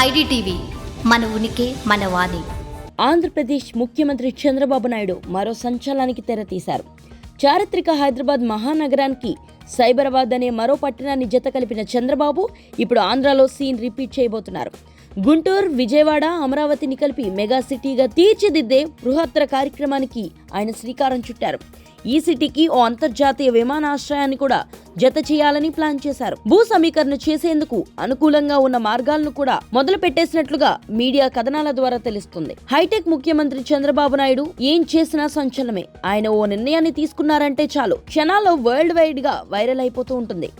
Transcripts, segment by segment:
IDTV మన ఉనికి మన వాణి. ఆంధ్రప్రదేశ్ ముఖ్యమంత్రి చంద్రబాబు నాయుడు మరో సంచలనానికి తెరతీశారు. చారిత్రక హైదరాబాద్ మహానగరానికి సైబరాబాద్ అనే మరో పట్టణాన్ని జత కలిపిన చంద్రబాబు ఇప్పుడు ఆంధ్రాలో సీన్ రిపీట్ చేయబోతున్నారు. గుంటూరు విజయవాడ అమరావతిని కలిపి మెగా సిటీగా తీర్చిదిద్దే బృహత్తర కార్యక్రమానికి ఆయన శ్రీకారం చుట్టారు. ఈ సిటీకి ఓ అంతర్జాతీయ విమానాశ్రయాన్ని కూడా జత చేయాలని ప్లాన్ చేశారు. భూ సమీకరణ చేసేందుకు అనుకూలంగా ఉన్న మార్గాలను కూడా మొదలు పెట్టేసినట్లుగా మీడియా కథనాల ద్వారా తెలుస్తుంది. హైటెక్ ముఖ్యమంత్రి చంద్రబాబు నాయుడు ఏం చేసినా సంచలనమే. ఆయన ఓ నిర్ణయాన్ని తీసుకున్నారంటే చాలు. క్షణాల్లో వరల్డ్ వైడ్గా వైరల్ అయిపోతూ ఉంటుంది.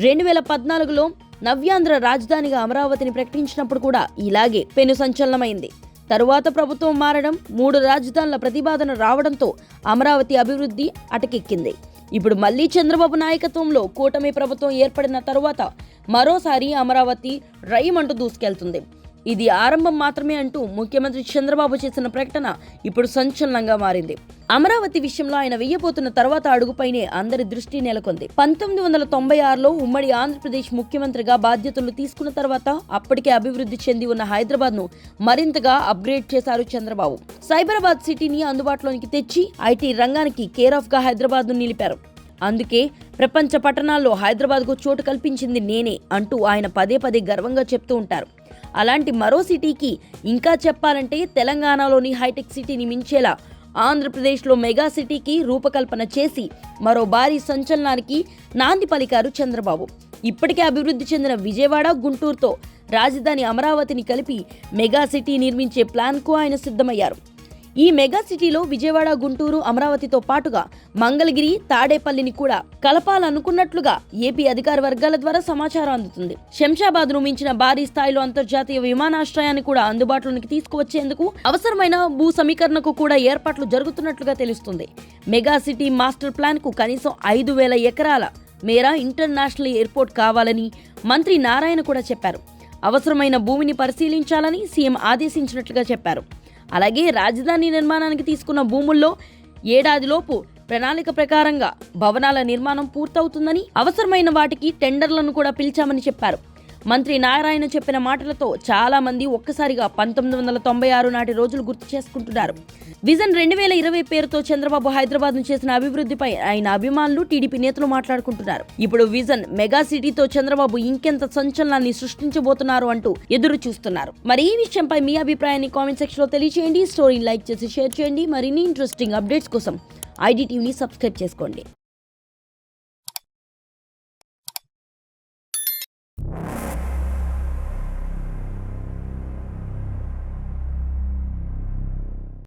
రెండు వేల పద్నాలుగులో నవ్యాంధ్ర రాజధానిగా అమరావతిని ప్రకటించినప్పుడు కూడా ఇలాగే పెను సంచలనమైంది. తరువాత ప్రభుత్వం మారడం మూడు రాజధానుల ప్రతిపాదన రావడంతో అమరావతి అభివృద్ధి అటకెక్కింది. ఇప్పుడు మళ్ళీ చంద్రబాబు నాయకత్వంలో కూటమి ప్రభుత్వం ఏర్పడిన తరువాత మరోసారి అమరావతి రైమంటూ దూసుకెళ్తుంది. ఇది ఆరంభం మాత్రమే అంటూ ముఖ్యమంత్రి చంద్రబాబు చేసిన ప్రకటన ఇప్పుడు సంచలనంగా మారింది. అమరావతి విషయంలో ఆయన వెయ్యబోతున్న తర్వాత అడుగుపైనే అందరి దృష్టి నెలకొంది. పంతొమ్మిది వందల తొంభై ఆరులో ఉమ్మడి ఆంధ్రప్రదేశ్ ముఖ్యమంత్రిగా బాధ్యతలు తీసుకున్న తర్వాత అప్పటికే అభివృద్ధి చెంది ఉన్న హైదరాబాద్ను మరింతగా అప్గ్రేడ్ చేశారు చంద్రబాబు. సైబరాబాద్ సిటీని అందుబాటులోనికి తెచ్చి ఐటీ రంగానికి కేర్ ఆఫ్గా హైదరాబాద్ను నిలిపారు. అందుకే ప్రపంచ పట్టణాల్లో హైదరాబాద్కు చోటు కల్పించింది నేనే అంటూ ఆయన పదే పదే గర్వంగా చెప్తూ ఉంటారు. అలాంటి మరో సిటీకి ఇంకా చెప్పాలంటే తెలంగాణలోని హైటెక్ సిటీని మించేలా ఆంధ్రప్రదేశ్లో మెగా సిటీకి రూపకల్పన చేసి మరో భారీ సంచలనానికి నాంది పలికారు చంద్రబాబు. ఇప్పటికే అభివృద్ధి చెందిన విజయవాడ గుంటూరుతో రాజధాని అమరావతిని కలిపి మెగా సిటీ నిర్మించే ప్లాన్కు ఆయన సిద్ధమయ్యారు. ఈ మెగా సిటీలో విజయవాడ గుంటూరు అమరావతితో పాటుగా మంగళగిరి తాడేపల్లిని కూడా కలపాలనుకున్నట్లుగా ఏపీ అధికార వర్గాల ద్వారా సమాచారం అందుతుంది. శంషాబాద్ను మించిన భారీ స్థాయిలో అంతర్జాతీయ విమానాశ్రయాన్ని కూడా అందుబాటులోకి తీసుకువచ్చేందుకు అవసరమైన భూ సమీకరణకు కూడా ఏర్పాట్లు జరుగుతున్నట్లుగా తెలుస్తుంది. మెగా సిటీ మాస్టర్ ప్లాన్కు కనీసం ఐదు వేల ఎకరాల మేర ఇంటర్నేషనల్ ఎయిర్పోర్ట్ కావాలని మంత్రి నారాయణ కూడా చెప్పారు. అవసరమైన భూమిని పరిశీలించాలని సీఎం ఆదేశించినట్లుగా చెప్పారు. అలాగే రాజధాని నిర్మాణానికి తీసుకున్న భూముల్లో ఏడాదిలోపు ప్రణాళిక ప్రకారంగా భవనాల నిర్మాణం పూర్తవుతుందని అవసరమైన వాటికి టెండర్లను కూడా పిలిచామని చెప్పారు. మంత్రి నారాయణ చెప్పిన మాటలతో చాలా మంది ఒక్కసారిగా పంతొమ్మిది వందల తొంభై ఆరు నాటి రోజులు గుర్తు చేసుకుంటున్నారు. విజన్ రెండు వేల ఇరవై పేరుతో చంద్రబాబు హైదరాబాద్ను చేసిన అభివృద్ధిపై ఆయన అభిమానులు టీడీపీ నేతలు మాట్లాడుకుంటున్నారు. ఇప్పుడు విజన్ మెగా సిటీతో చంద్రబాబు ఇంకెంత సంచలనాన్ని సృష్టించబోతున్నారు అంటూ ఎదురు చూస్తున్నారు. మరి ఈ విషయంపై మీ అభిప్రాయాన్ని కామెంట్ సెక్షన్లో తెలియచేయండి. స్టోరీని లైక్ చేసి షేర్ చేయండి. మరిన్ని ఇంట్రెస్టింగ్ అప్డేట్స్ కోసం ఐడి టీవీని సబ్స్క్రైబ్ చేసుకోండి.